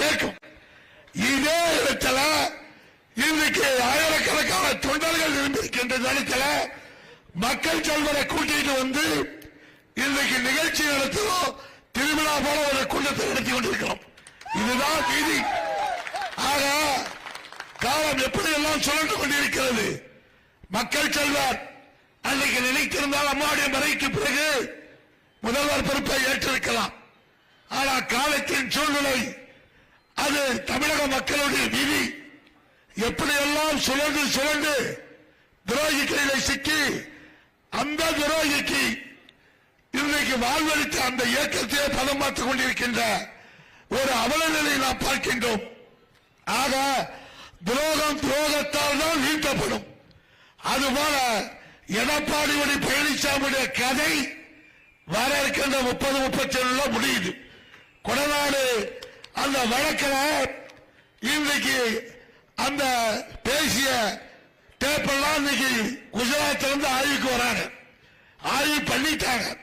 கேட்கும். இதே இடத்துல இன்றைக்கு ஆயிரக்கணக்கான தொண்டர்கள் இருந்திருக்கின்ற இடத்துல மக்கள் செல்வரை கூட்டிட்டு வந்து இன்றைக்கு நிகழ்ச்சி நடத்துகிறோம். திருவிழா போல ஒரு கூட்டத்தை நடத்தி கொண்டிருக்கிறோம். இதுதான் நீதி ஆக காலம் எப்படியெல்லாம் சுழன்று கொண்டிருக்கிறது? மக்கள் செல்வர் அன்றைக்கு நினைத்திருந்தால் அம்மாவுடைய மறைக்கு பிறகு முதல்வர் பொறுப்பை ஏற்றிருக்கலாம். ஆனா காலத்தின் சூழ்நிலை அது தமிழக மக்களுடைய விதி எப்படியெல்லாம் சுழன்று சுழன்று துரோகி கையில சிக்கி அந்த துரோகிக்கு இன்றைக்கு வாழ்வழித்த அந்த இயக்கத்தையே பதம் பார்த்துக் கொண்டிருக்கின்ற ஒரு அவல நாம் பார்க்கின்றோம். ஆக துரோகம் துரோகத்தால் தான் வீழ்த்தப்படும். அதுபோல எடப்பாடி பழனிசாமியுடைய கதை வர இருக்கின்ற முப்பது முப்பத்தி ஏழுல முடியுது. கொடநாடு அந்த வழக்கில் இன்றைக்கு அந்த பேசிய டேப்பெல்லாம் இன்னைக்கு குஜராத்ல இருந்து ஆய்வுக்கு வராங்க. ஆய்வு பண்ணிட்டாங்க.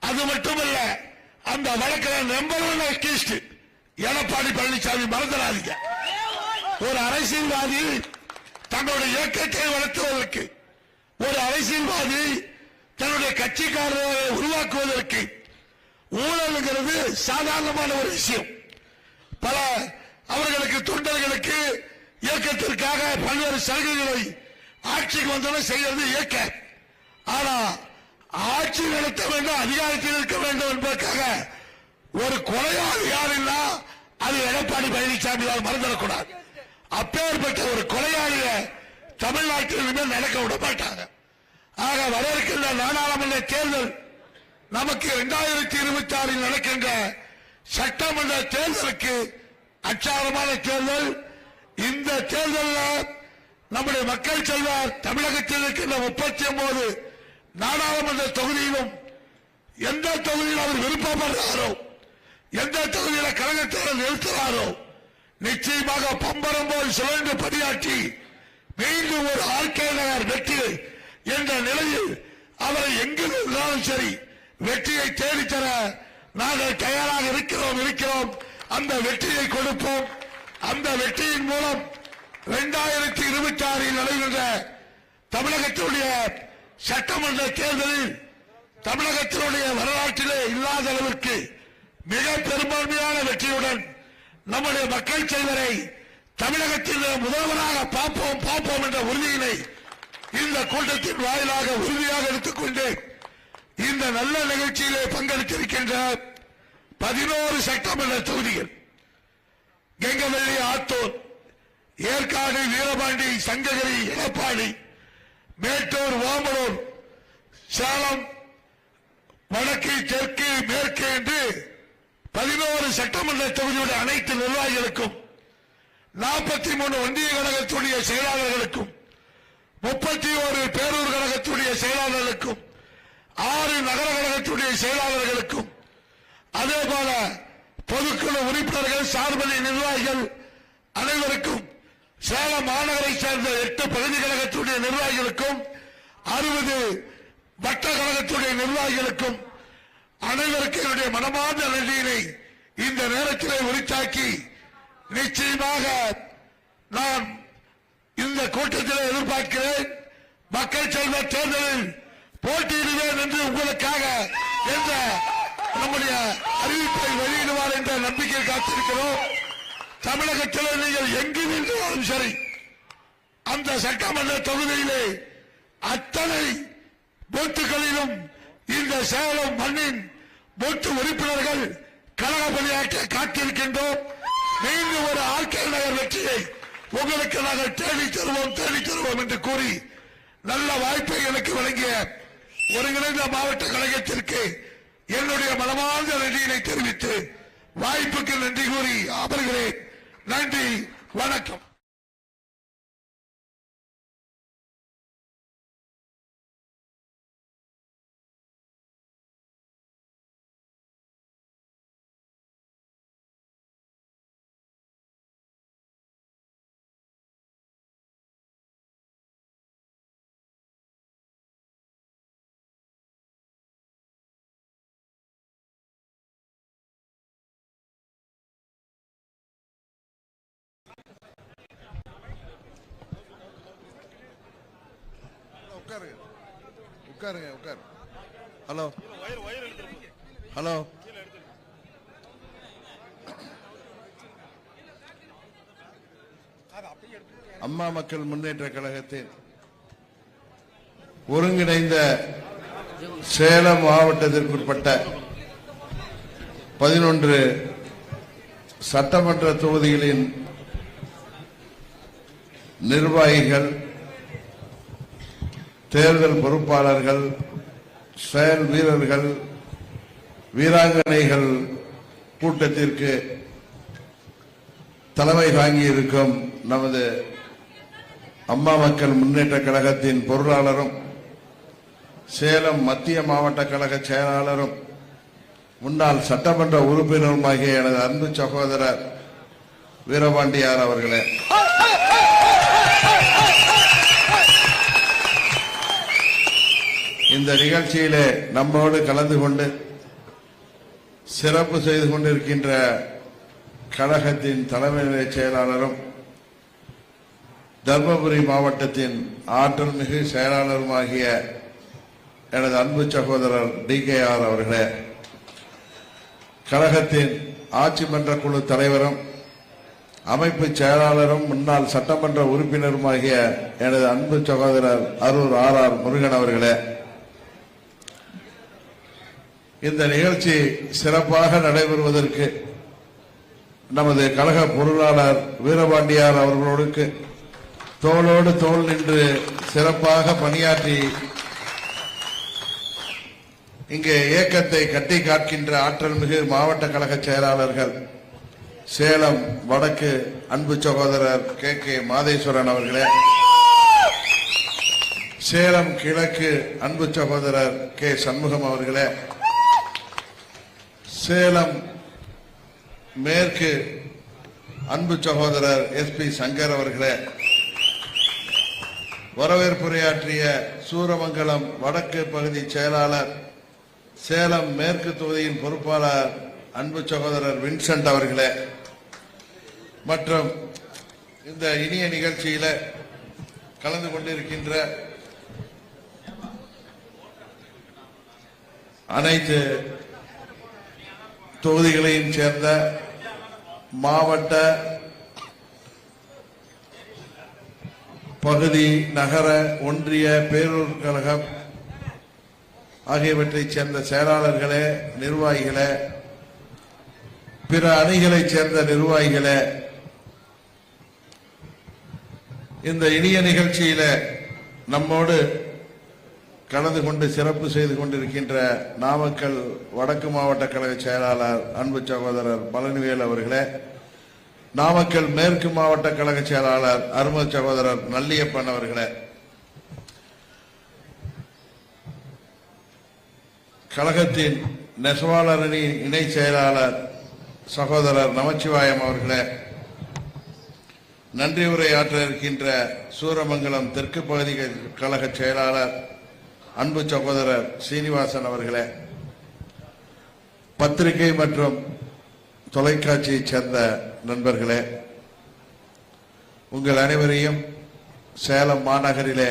அது மட்டுமல்ல அந்த வழக்கில் number one accused Edappadi Palaniswami மறந்துடாதீங்க. ஒரு அரசியல்வாதி தன்னுடைய இயக்கத்தை வளர்த்துவதற்கு ஒரு அரசியல்வாதி தன்னுடைய கட்சிக்காரர்களை உருவாக்குவதற்கு ஊழல்ங்கிறது சாதாரணமான ஒரு விஷயம். பல அவர்களுக்கு தொண்டர்களுக்கு இயக்கத்திற்காக பல்வேறு சலுகைகளை ஆட்சிக்கு வந்தவன் செய்யறது இயக்க. ஆனா ஆட்சி நடத்த வேண்டும் அதிகாரத்தில் இருக்க வேண்டும் என்பதற்காக ஒரு கொலையாளி யாருன்னா அது எடப்பாடி பழனிசாமி மறந்துடக்கூடாது. அப்பேற்பட்ட ஒரு கொலையாளிய தமிழ்நாட்டில் இனிமேல் நடக்க விட மாட்டாங்க. ஆக வர இருக்கின்ற நாடாளுமன்ற தேர்தல் நமக்கு இரண்டாயிரத்தி இருபத்தி ஆறில் நடக்கின்ற சட்டமன்ற தேர்தலுக்கு அச்சாரமான தேர்தல். இந்த தேர்தலில் நம்முடைய மக்கள் செல்வார் தமிழகத்தில் இருக்கின்ற முப்பத்தி ஒன்பது நாடாளுமன்ற தொகுதியிலும் எந்த தொகுதியில் அவர் விருப்பப்படுகிறாரோ எந்த தொகுதியில கழகத்தில் நிறுத்துறாரோ நிச்சயமாக பம்பரம் போல் சுழன்று பணியாற்றி மீண்டும் ஒரு ஆர்கே நகர் வெற்றி என்ற நிலையில் அவரை எங்கிருந்தாலும் சரி வெற்றியை தேடித்தர நாங்கள் தயாராக இருக்கிறோம் இருக்கிறோம். அந்த வெற்றியை கொடுப்போம். அந்த வெற்றியின் மூலம் இரண்டாயிரத்தி இருபத்தி ஆறில் நடைபெற்ற தமிழகத்தினுடைய சட்டமன்ற தேர்தலில் தமிழகத்தினுடைய வரலாற்றிலே இல்லாத அளவிற்கு மிக பெரும்பான்மையான வெற்றியுடன் நம்முடைய மக்கள் செல்வரை தமிழகத்தில் முதல்வராக பார்ப்போம் பார்ப்போம் என்ற உறுதியினை இந்த கூட்டத்தின் வாயிலாக உறுதியாக எடுத்துக்கொண்டு இந்த நல்ல நிகழ்ச்சியிலே பங்கெடுத்திருக்கின்ற பதினோரு சட்டமன்ற தொகுதிகள். கெங்கவல்லி ஆத்தூர் ஏற்காடு வீரபாண்டி சங்ககிரி எடப்பாடி மேட்டூர் ஓமலூர் சேலம் வடக்கு தெற்கு மேற்கு என்று பதினோரு சட்டமன்ற தொகுதியுடைய அனைத்து நிர்வாகிகளுக்கும் நாற்பத்தி மூணு ஒன்றிய கழகத்துடைய செயலாளர்களுக்கும் முப்பத்தி ஒரு பேரூர் கழகத்துடைய செயலாளர்களுக்கும் ஆறு நகர கழகத்துடைய செயலாளர்களுக்கும் அதே போல பொதுக்குழு உறுப்பினர்கள் சார்பணி நிர்வாகிகள் அனைவருக்கும் சேலம் மாநகரை சேர்ந்த எட்டு பகுதி கழகத்துடைய நிர்வாகிகளுக்கும் அறுபது வட்ட கழகத்துடைய நிர்வாகிகளுக்கும் அனைவருக்கும் என்னுடைய மனமார்ந்த நன்றியினை இந்த நேரத்திலே உரித்தாக்கி நிச்சயமாக நான் இந்த கூட்டத்தில் எதிர்பார்க்கிறேன். மக்கள் செல்வ தேர்தலில் போட்டியிடுவேன் என்று உங்களுக்காக என்ற நம்முடைய அறிவிப்பை வெளியிடுவார் என்ற நம்பிக்கை காத்திருக்கிறோம். தமிழகத்தில் நீங்கள் எங்கு நின்றாலும் சரி அந்த சட்டமன்ற தொகுதியிலே அத்தனை போட்டுகளிலும் இந்த சேலம் மண்ணின் போட்டு உறுப்பினர்கள் கழக பணியாற்ற காத்திருக்கின்றோம். மீண்டும் ஒரு ஆட்கள் நகர் வெற்றியை உங்களுக்கு நாங்கள் தேடி தருவோம் தேடி தருவோம் என்று கூறி நல்ல வாய்ப்பை எனக்கு வழங்கிய ஒருங்கிணைந்த மாவட்ட கழகத்திற்கு என்னுடைய மனமார்ந்த நன்றியினை தெரிவித்து வாய்ப்புக்கு நன்றி கூறி அமர்கிறேன் நன்றி வணக்கம். உட்காருங்க. உட்காருங்க உட்காரு. ஹலோ. ஹலோ. அம்மா மக்கள் முன்னேற்ற கழகத்தின் ஒருங்கிணைந்த சேலம் மாவட்டத்திற்குட்பட்ட பதினொன்று சட்டமன்ற தொகுதிகளின் நிர்வாகிகள் தேர்தல் பொறுப்பாளர்கள் செயல் வீரர்கள் வீராங்கனைகள் கூட்டத்திற்கு தலைமை தாங்கியிருக்கும் நமது அம்மா மக்கள் முன்னேற்ற கழகத்தின் பொருளாளரும் சேலம் மத்திய மாவட்ட கழக செயலாளரும் முன்னாள் சட்டமன்ற உறுப்பினருமாகிய எனது அன்பு சகோதரர் வீரபாண்டியார் அவர்களே. இந்த நிகழ்ச்சியிலே நம்மோடு கலந்து கொண்டு சிறப்பு செய்து கொண்டிருக்கின்ற கழகத்தின் தலைமை செயலாளரும் தர்மபுரி மாவட்டத்தின் ஆற்றல் மிகு செயலாளருமாகிய எனது அன்பு சகோதரர் டி கே ஆர் அவர்களே கழகத்தின் ஆட்சி மன்ற குழு தலைவரும் அமைப்பு செயலாளரும் முன்னாள் சட்டமன்ற உறுப்பினருமாகிய எனது அன்பு சகோதரர் அரூர் ஆர் ஆர் முருகன் அவர்களே இந்த நிகழ்ச்சி சிறப்பாக நடைபெறுவதற்கு நமது கழக பொருளாளர் வீரபாண்டியார் அவர்களோடுக்கு தோளோடு தோல் நின்று சிறப்பாக பணியாற்றி இங்கே இயக்கத்தை கட்டி காக்கின்ற ஆற்றல் மிகு மாவட்ட கழக செயலாளர்கள் சேலம் வடக்கு அன்பு சகோதரர் கே கே மாதேஸ்வரன் அவர்களே சேலம் கிழக்கு அன்பு சகோதரர் கே சண்முகம் அவர்களே சேலம் மேற்கு அன்பு சகோதரர் எஸ் பி சங்கர் அவர்களே வரவேற்புரையாற்றிய சூரமங்கலம் வடக்கு பகுதி செயலாளர் சேலம் மேற்கு தொகுதியின் பொறுப்பாளர் அன்பு சகோதரர் வின்சென்ட் அவர்களே மற்றும் இந்த இனிய நிகழ்ச்சியில கலந்து கொண்டிருக்கின்ற அனைத்து தொகுதிகளையும் சேர்ந்த மாவட்ட பகுதி நகர ஒன்றிய பேரூர் கழகம் ஆகியவற்றைச் சேர்ந்த செயலாளர்களே நிர்வாகிகளே பிற அணிகளைச் சேர்ந்த நிர்வாகிகளே இந்த இனிய நிகழ்ச்சியில நம்மோடு கலந்து கொண்டு சிறப்பு செய்து கொண்டிருக்கின்ற நாமக்கல் வடக்கு மாவட்ட கழக செயலாளர் அன்பு சகோதரர் பழனிவேல் அவர்களே நாமக்கல் மேற்கு மாவட்ட கழக செயலாளர் அரும சகோதரர் நல்லியப்பன் அவர்களே கழகத்தின் நெசவாளர் அணி இணை செயலாளர் சகோதரர் நமச்சிவாயம் அவர்களே நன்றி உரை ஆற்ற இருக்கின்ற சூரமங்கலம் தெற்கு பகுதி கழக செயலாளர் அன்பு சகோதரர் சீனிவாசன் அவர்களே பத்திரிகை மற்றும் தொலைக்காட்சியைச் சேர்ந்த நண்பர்களே உங்கள் அனைவரையும் சேலம் மாநகரிலே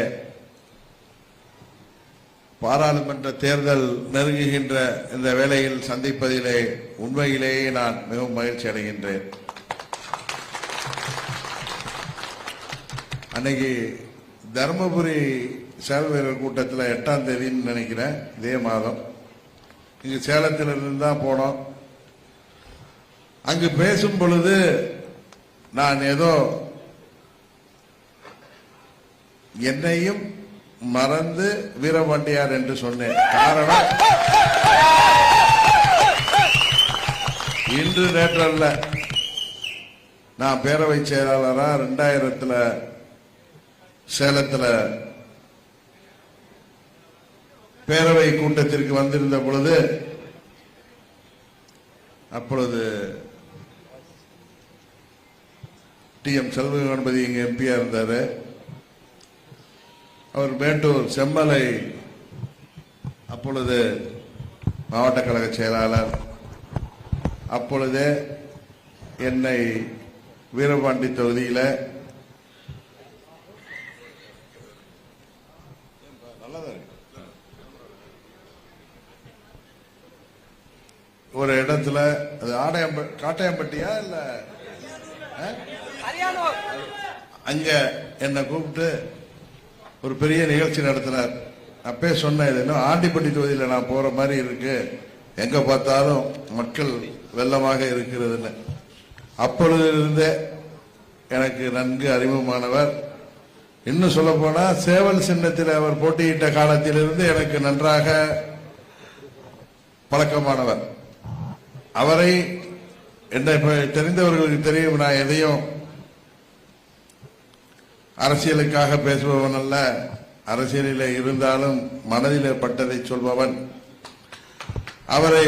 பாராளுமன்ற தேர்தல் நெருங்குகின்ற இந்த வேளையில் சந்திப்பதிலே உண்மையிலேயே நான் மிகவும் மகிழ்ச்சி அடைகின்றேன். அன்னைக்கு தருமபுரி சேவை வீரர் கூட்டத்தில் எட்டாம் தேதின்னு நினைக்கிறேன் இதே மாதம். இங்கே சேலத்திலிருந்து தான் போனோம். அங்கு பேசும் பொழுது நான் ஏதோ என்னையும் மறந்து வீரபாண்டியார் என்று சொன்னேன். காரணம் இன்று நேற்றல்ல நான் பேரவை செயலாளராக ரெண்டாயிரத்தில் சேலத்தில் பேரவை கூட்டத்திற்கு வந்திருந்த பொழுது அப்பொழுது டி எம் செல்வ கணபதி இங்க எம்பியா இருந்தார். அவர் மேட்டூர் செம்மலை அப்பொழுது மாவட்ட கழக செயலாளர். அப்பொழுதே என்னை வீரபாண்டி தொகுதியில் ஒரு இடத்துல அது ஆடையம்ப காட்டையம்பட்டியா இல்ல? அங்க என்னை கூப்பிட்டு ஒரு பெரிய நிகழ்ச்சி நடத்தினார் அப்பே சொன்னேன் இது ஆண்டிப்பட்டி தொகுதியில் நான் போற மாதிரி இருக்கு. எங்க பார்த்தாலும் மக்கள் வெள்ளமாக இருக்கிறதுன்னு. அப்பொழுதிலிருந்தே எனக்கு நன்கு அறிமுகமானவர். இன்னும் சொல்ல போனா சேவல் சின்னத்தில் அவர் போட்டியிட்ட காலத்திலிருந்து எனக்கு நன்றாக பழக்கமானவர். அவரை என்னை தெரிந்தவர்களுக்கு தெரியும் நான் எதையும் அரசியலுக்காக பேசுபவன் அல்ல அரசியலில் இருந்தாலும் மனதில் பட்டதை சொல்பவன். அவரை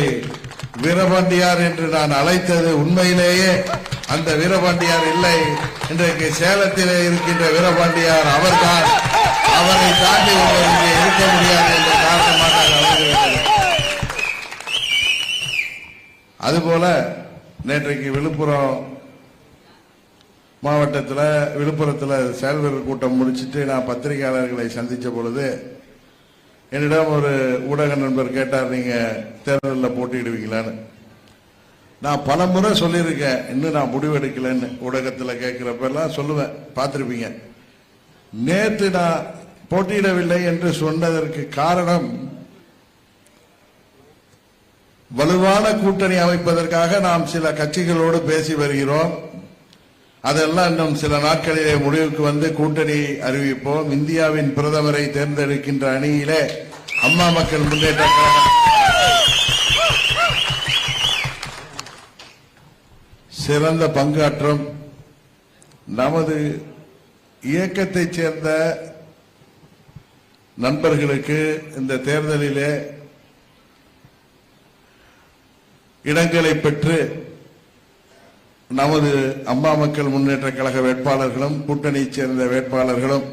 வீரபாண்டியார் என்று நான் அழைத்தது உண்மையிலேயே அந்த வீரபாண்டியார் இல்லை. இன்றைக்கு சேலத்திலே இருக்கின்ற வீரபாண்டியார் அவர்தான். அவரை தாண்டி இங்கே இருக்க முடியாது என்ற காரணமாக அது அமைந்துவிட்டது. அதுபோல நேற்றைக்கு விழுப்புரம் மாவட்டத்தில் விழுப்புரத்தில் செயல்வீரர் கூட்டம் முடிச்சிட்டு நான் பத்திரிகையாளர்களை சந்தித்த பொழுது என்னிடம் ஒரு ஊடக நண்பர் கேட்டார் நீங்கள் தேர்தலில் போட்டியிடுவீங்களான்னு. நான் பல முறை சொல்லியிருக்கேன் இன்னும் நான் முடிவெடுக்கலைன்னு ஊடகத்தில் கேட்குறப்பெல்லாம் சொல்லுவேன் பார்த்துருப்பீங்க. நேற்று நான் போட்டியிடவில்லை என்று சொன்னதற்கு காரணம் வலுவான கூட்டணி அமைப்பதற்காக நாம் சில கட்சிகளோடு பேசி வருகிறோம். அதெல்லாம் இன்னும் சில நாட்களிலே முடிவுக்கு வந்து கூட்டணி அறிவிப்போம். இந்தியாவின் பிரதமரை தேர்ந்தெடுக்கின்ற அணியிலே அம்மா மக்கள் முன்னேற்ற சிறந்த பங்காற்றம் நமது இயக்கத்தைச் சேர்ந்த நண்பர்களுக்கு இந்த தேர்தலிலே இடங்களை பெற்று நமது அம்மா மக்கள் முன்னேற்ற கழக வேட்பாளர்களும் கூட்டணியைச் சேர்ந்த வேட்பாளர்களும்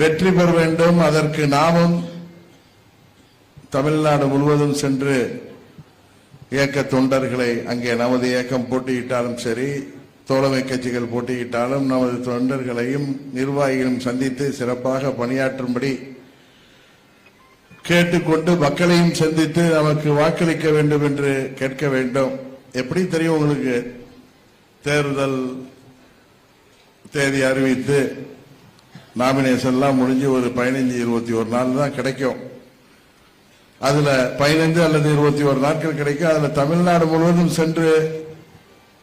வெற்றி பெற வேண்டும். அதற்கு நாமும் தமிழ்நாடு முழுவதும் சென்று இயக்க தொண்டர்களை அங்கே நமது இயக்கம் போட்டியிட்டாலும் சரி தோழமை கட்சிகள் போட்டியிட்டாலும் நமது தொண்டர்களையும் நிர்வாகிகளையும் சந்தித்து சிறப்பாக பணியாற்றும்படி கேட்டுக்கொண்டு மக்களையும் சந்தித்து நமக்கு வாக்களிக்க வேண்டும் என்று கேட்க வேண்டும். எப்படி தெரியும் உங்களுக்கு? தேர்தல் தேதி அறிவித்து நாமினேஷன் எல்லாம் முடிஞ்சு ஒரு பதினைஞ்சு இருபத்தி ஒரு நாள் தான் கிடைக்கும். அதுல பதினைந்து அல்லது இருபத்தி ஒரு நாட்கள் கிடைக்கும். அதுல தமிழ்நாடு முழுவதும் சென்று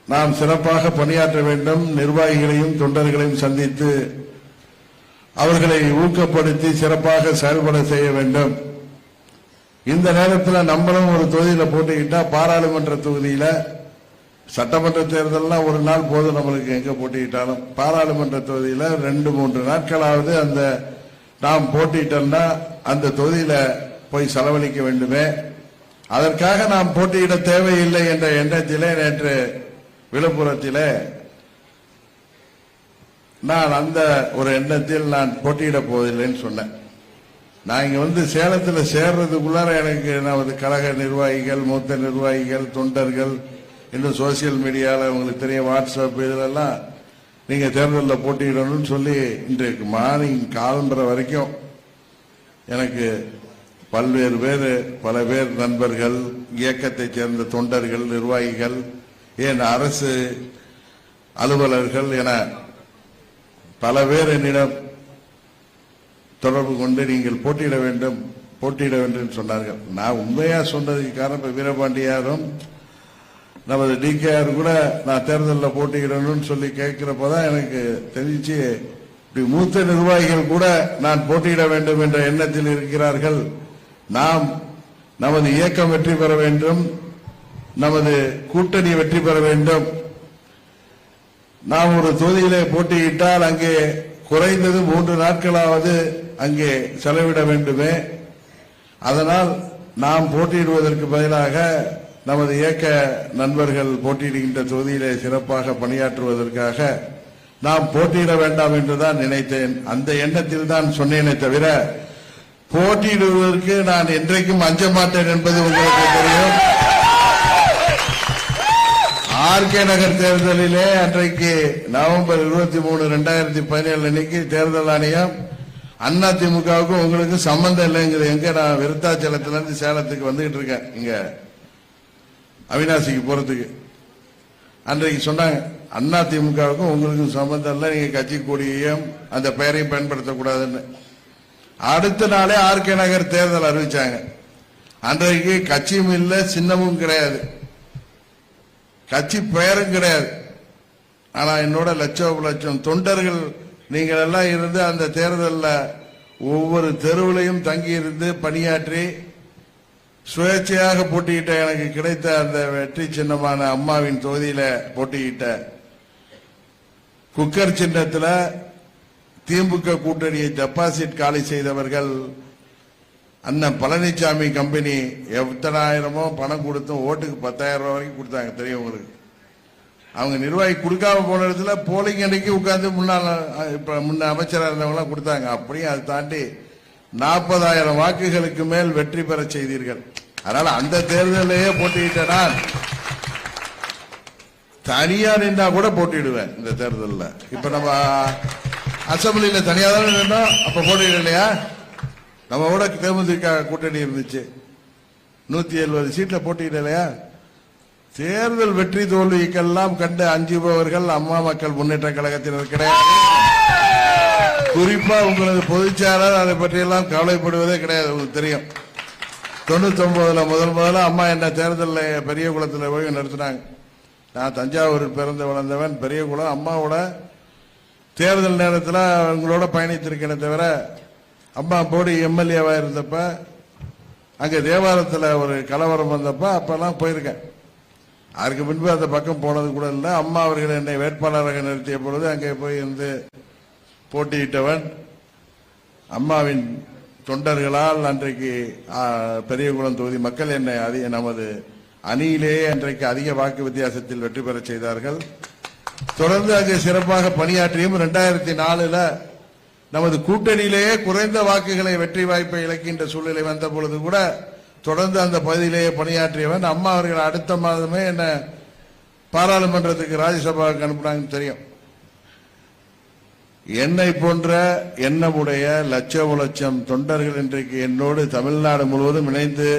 நாம் சிறப்பாக பணியாற்ற வேண்டும். நிர்வாகிகளையும் தொண்டர்களையும் சந்தித்து அவர்களை ஊக்கப்படுத்தி சிறப்பாக செயல்பட செய்ய வேண்டும். இந்த நேரத்தில் நம்மளும் ஒரு தொகுதியில் போட்டிக்கிட்டா பாராளுமன்ற தொகுதியில் சட்டமன்ற தேர்தல்லாம் ஒரு நாள் போதும் நம்மளுக்கு எங்க போட்டிக்கிட்டாலும். பாராளுமன்ற தொகுதியில் ரெண்டு மூன்று நாட்களாவது அந்த நாம் போட்டியிட்டோம்னா அந்த தொகுதியில் போய் செலவழிக்க வேண்டுமே. அதற்காக நாம் போட்டியிட தேவையில்லை என்ற எண்ணத்திலே நேற்று விழுப்புரத்திலே நான் அந்த ஒரு எண்ணத்தில் நான் போட்டியிட போவதில்லைன்னு சொன்னேன். நான் இங்க வந்து சேலத்துல சேர்றதுக்குள்ளார எனக்கு நமது கழக நிர்வாகிகள் மூத்த நிர்வாகிகள் தொண்டர்கள் இன்னும் சோசியல் மீடியால உங்களுக்கு தெரியும் வாட்ஸ்அப் இதுலெல்லாம் நீங்க தேர்தலில் போட்டியிடணும்னு சொல்லி இன்றைக்கு மார்னிங் காலம்புற வரைக்கும் எனக்கு பல்வேறு பேர் பல பேர் நண்பர்கள் இயக்கத்தைச் சேர்ந்த தொண்டர்கள் நிர்வாகிகள் ஏன் அரசு அலுவலர்கள் என பல பேர் என்னிடம் தொடர்பு கொண்டு நீங்கள் போட்டியிட வேண்டும் போட்டியிட வேண்டும் சொன்னார்கள். நான் உண்மையா சொன்னதுக்கு காரணம் இப்ப வீரபாண்டியாரும் நமது டிகேஆர் கூட நான் தேர்தலில் போட்டியிடணும்னு சொல்லி கேட்கிறப்பதான் எனக்கு தெரிஞ்சு இப்படி மூத்த நிர்வாகிகள் கூட நான் போட்டியிட வேண்டும் என்ற எண்ணத்தில் இருக்கிறார்கள். நாம் நமது இயக்கம் வெற்றி பெற வேண்டும் நமது கூட்டணி வெற்றி பெற வேண்டும். நாம் ஒரு தொகுதியிலே போட்டியிட்டால் அங்கே குறைந்தது மூன்று நாட்களாவது அங்கே செலவிட வேண்டுமே. அதனால் நாம் போட்டியிடுவதற்கு பதிலாக நமது இயக்க நண்பர்கள் போட்டியிடுகின்ற தொகுதியிலே சிறப்பாக பணியாற்றுவதற்காக நாம் போட்டியிட வேண்டாம் என்றுதான் நினைத்தேன். அந்த எண்ணத்தில் தான் சொன்னேனே தவிர போட்டியிடுவதற்கு நான் என்றைக்கும் அஞ்ச மாட்டேன் என்பது உங்களுக்கு தெரியும். ஆர்கே நகர் தேர்தலிலே அன்றைக்கு நவம்பர் இருபத்தி மூணு ரெண்டாயிரத்தி பதினேழு அன்னைக்கு தேர்தல் ஆணையம் அண்ணா திமுகவுக்கும் உங்களுக்கு சம்பந்தம் இல்லைங்கிறது எங்க நான் விருத்தாச்சலத்துல இருந்து சேலத்துக்கு வந்துகிட்டு இருக்கேன். இங்க அவினாசிக்கு போறதுக்கு. அன்றைக்கு சொன்னாங்க அண்ணா திமுகவுக்கும் உங்களுக்கும் சம்பந்தம் இல்லை நீங்க கட்சி கொடியையும் அந்த பெயரையும் பயன்படுத்தக்கூடாதுன்னு. அடுத்த நாளே ஆர்கே நகர் தேர்தல் அறிவிச்சாங்க. அன்றைக்கு கட்சியும் இல்லை சின்னமும் கிடையாது. கட்சி பெயரும் கிடையாது. ஆனா என்னோட லட்சம் லட்சம் தொண்டர்கள் நீங்கள் எல்லாம் இருந்து அந்த தேர்தலில் ஒவ்வொரு தெருவிலையும் தங்கி இருந்து பணியாற்றி சுயேட்சையாக போட்டியிட்ட எனக்கு கிடைத்த அந்த வெற்றி சின்னமான அம்மாவின் தொகுதியில போட்டியிட்ட குக்கர் சின்னத்தில் திமுக கூட்டணியை டெபாசிட் காலி செய்தவர்கள் அந்த பழனிசாமி கம்பெனி எத்தனாயிரமோ பணம் கொடுத்தும் ஓட்டுக்கு பத்தாயிரம் ரூபாய் வரைக்கும் கொடுத்தாங்க தெரியும் உங்களுக்கு? அவங்க நிர்வாகி கொடுக்காம போன இடத்துல போலிங் அன்னைக்கு உட்காந்து முன்னால இப்போ இப்ப முன்ன அமைச்சராக இருந்தவங்களாம் கொடுத்தாங்க. அப்படியும் அதை தாண்டி நாற்பதாயிரம் வாக்குகளுக்கு மேல் வெற்றி பெற செய்தீர்கள். அதனால அந்த தேர்தலையே போட்டியிட்ட நான் தனியா நின்றா கூட போட்டிடுவேன் இந்த தேர்தலில். இப்ப நம்ம அசம்பிளியில தனியா தானே நின்றோம் அப்ப போட்டியிடலையா? நம்ம கூட தேமுதிக கூட்டணி இருந்துச்சு. நூத்தி எழுபது சீட்ல போட்டியிடலையா தேர்தல் வெற்றி தோல்விக்கெல்லாம் கண்டு அஞ்சுபவர்கள் அம்மா மக்கள் முன்னேற்ற கழகத்தினர் கிடையாது. குறிப்பா உங்களது பொதுச்சாரர் அதை பற்றியெல்லாம் கவலைப்படுவதே கிடையாது உங்களுக்கு தெரியும். தொண்ணூத்தி ஒன்பதுல முதல் முதல்ல அம்மா என்ன தேர்தலில் பெரிய குளத்தில் போய் நடத்தினாங்க. நான் தஞ்சாவூர் பிறந்து வளர்ந்தவன் பெரிய குளம். அம்மாவோட தேர்தல் நேரத்தில் உங்களோட பயணித்திருக்கேனே தவிர அம்மா போடி எம்எல்ஏவா இருந்தப்ப அங்க தேவாரத்தில் ஒரு கலவரம் வந்தப்ப அப்பெல்லாம் போயிருக்கேன். அதுக்கு முன்பு அந்த பக்கம் போனது கூட இல்லை. அம்மா அவர்கள் என்னை வேட்பாளராக நிறுத்திய பொழுது அங்கே போய் இருந்து போட்டியிட்டவன். அம்மாவின் தொண்டர்களால் அன்றைக்கு பெரியகுளம் தொகுதி மக்கள் என்னை அதிக நமது அணியிலேயே அன்றைக்கு அதிக வாக்கு வித்தியாசத்தில் வெற்றி பெறச் செய்தார்கள். தொடர்ந்து அங்கு சிறப்பாக பணியாற்றியும் இரண்டாயிரத்தி நாலுல நமது கூட்டணியிலேயே குறைந்த வாக்குகளை வெற்றி வாய்ப்பை இழக்கின்ற சூழ்நிலை வந்த பொழுது கூட தொடர்ந்து அந்த பகுதியிலேயே பணியாற்றியவன் அம்மா அவர்கள் அடுத்த மாதமே என்ன பாராளுமன்றத்துக்கு ராஜ்யசபாவுக்கு அனுப்புனாங்கன்னு தெரியும். என்னை போன்ற எண்ணமுடைய லட்சம் லட்சம் தொண்டர்கள் இன்றைக்கு என்னோடு தமிழ்நாடு முழுவதும் இணைந்து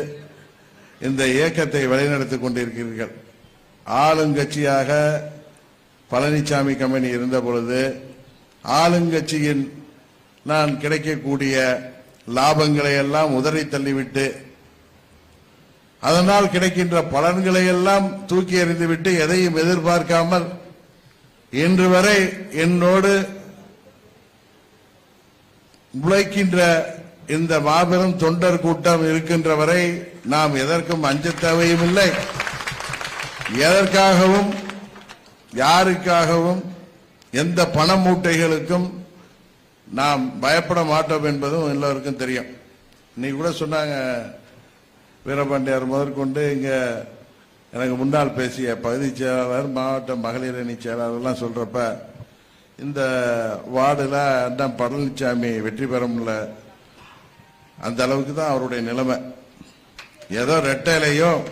இந்த இயக்கத்தை வழிநடத்திக் கொண்டிருக்கிறீர்கள். ஆளுங்கட்சியாக பழனிசாமி கம்பெனி இருந்த பொழுது ஆளுங்கட்சியின் நான் கிடைக்கக்கூடிய லாபங்களை எல்லாம் உதறி தள்ளிவிட்டு அதனால் கிடைக்கின்ற பலன்களை எல்லாம் தூக்கி எறிந்துவிட்டு எதையும் எதிர்பார்க்காமல் இன்று வரை என்னோடு உழைக்கின்ற இந்த மாபெரும் தொண்டர் கூட்டம் இருக்கின்ற வரை நாம் எதற்கும் அஞ்ச தேவையும் இல்லை எதற்காகவும் யாருக்காகவும் எந்த பண மூட்டைகளுக்கும் நாம் பயப்பட மாட்டோம் என்பதும் எல்லோருக்கும் தெரியும். இன்னைக்கு கூட சொன்னாங்க வீரபாண்டியார் முதற்கொண்டு இங்கே எனக்கு முன்னால் பேசிய பகுதி செயலாளர் மாவட்ட மகளிர் அணி செயலாளர்லாம் சொல்கிறப்ப இந்த வார்டில் அண்ணன் பழனிசாமி வெற்றி பெற முடியல அந்த அளவுக்கு தான் அவருடைய நிலைமை. ஏதோ ரெட்டையிலையோ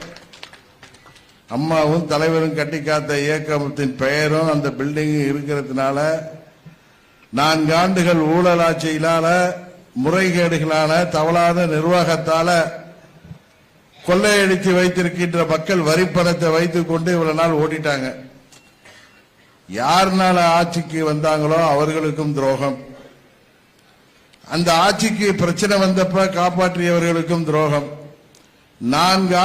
அம்மாவும் தலைவரும் கட்டி காத்த இயக்கத்தின் பெயரும் அந்த பில்டிங் இருக்கிறதுனால நான்கு ஆண்டுகள் ஊழல் ஆட்சியினால முறைகேடுகளால தவறான நிர்வாகத்தால கொள்ளையடித்து வைத்திருக்கின்ற மக்கள் வரி பணத்தை வைத்துக் கொண்டு இவ்வளவு நாள் ஓட்டிட்டாங்க யாருனால ஆட்சிக்கு வந்தாங்களோ அவர்களுக்கும் துரோகம். அந்த ஆட்சிக்கு பிரச்சனை வந்தப்ப காப்பாற்றியவர்களுக்கும் துரோகம். நான்கு